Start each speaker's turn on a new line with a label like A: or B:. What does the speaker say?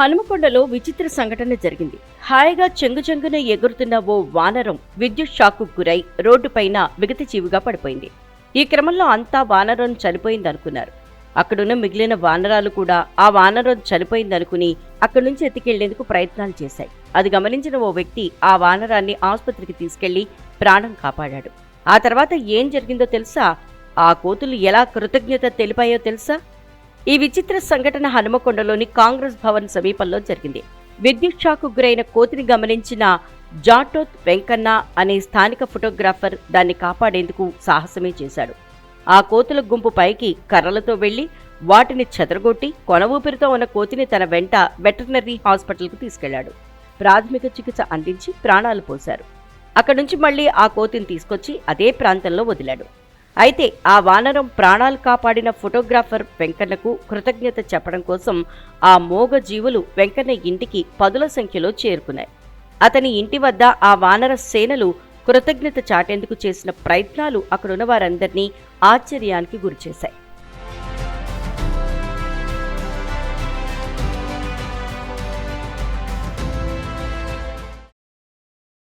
A: హనుమకొండలో విచిత్ర సంఘటన జరిగింది. హాయిగా చెంగుచంగున ఎగురుతున్న ఓ వానరం విద్యుత్ షాక్కు గురై రోడ్డుపైన మిగతి జీవిగా పడిపోయింది. ఈ క్రమంలో అంతా వానరం చనిపోయిందనుకున్నారు. అక్కడున్న మిగిలిన వానరాలు కూడా ఆ వానరం చనిపోయిందనుకుని అక్కడి నుంచి ఎత్తికెళ్ళేందుకు ప్రయత్నాలు చేశాయి. అది గమనించిన ఓ వ్యక్తి ఆ వానరాన్ని ఆసుపత్రికి తీసుకెళ్ళి ప్రాణం కాపాడాడు. ఆ తర్వాత ఏం జరిగిందో తెలుసా? ఆ కోతులు ఎలా కృతజ్ఞత తెలిపాయో తెలుసా? ఈ విచిత్ర సంఘటన హనుమకొండలోని కాంగ్రెస్ భవన్ సమీపంలో జరిగింది. విద్యుత్ షాకు గురైన కోతిని గమనించిన జాటోత్ వెంకన్న అనే స్థానిక ఫోటోగ్రాఫర్ దాన్ని కాపాడేందుకు సాహసమే చేశాడు. ఆ కోతుల గుంపు పైకి కర్రలతో వెళ్ళి వాటిని చెదరగొట్టి కొన ఊపిరితో ఉన్న కోతిని తన వెంట వెటర్నరీ హాస్పిటల్కు తీసుకెళ్ళాడు. ప్రాథమిక చికిత్స అందించి ప్రాణాలు పోశారు. అక్కడి నుంచి మళ్ళీ ఆ కోతిని తీసుకొచ్చి అదే ప్రాంతంలో వదిలాడు. అయితే ఆ వానరం ప్రాణాలు కాపాడిన ఫోటోగ్రాఫర్ వెంకన్నకు కృతజ్ఞత చెప్పడం కోసం ఆ మోగ జీవులు వెంకన్న ఇంటికి పదుల సంఖ్యలో చేరుకున్నాయి. అతని ఇంటి వద్ద ఆ వానర సేనలు కృతజ్ఞత చాటేందుకు చేసిన ప్రయత్నాలు అక్కడున్న వారందరినీ ఆశ్చర్యానికి గురిచేశాయి.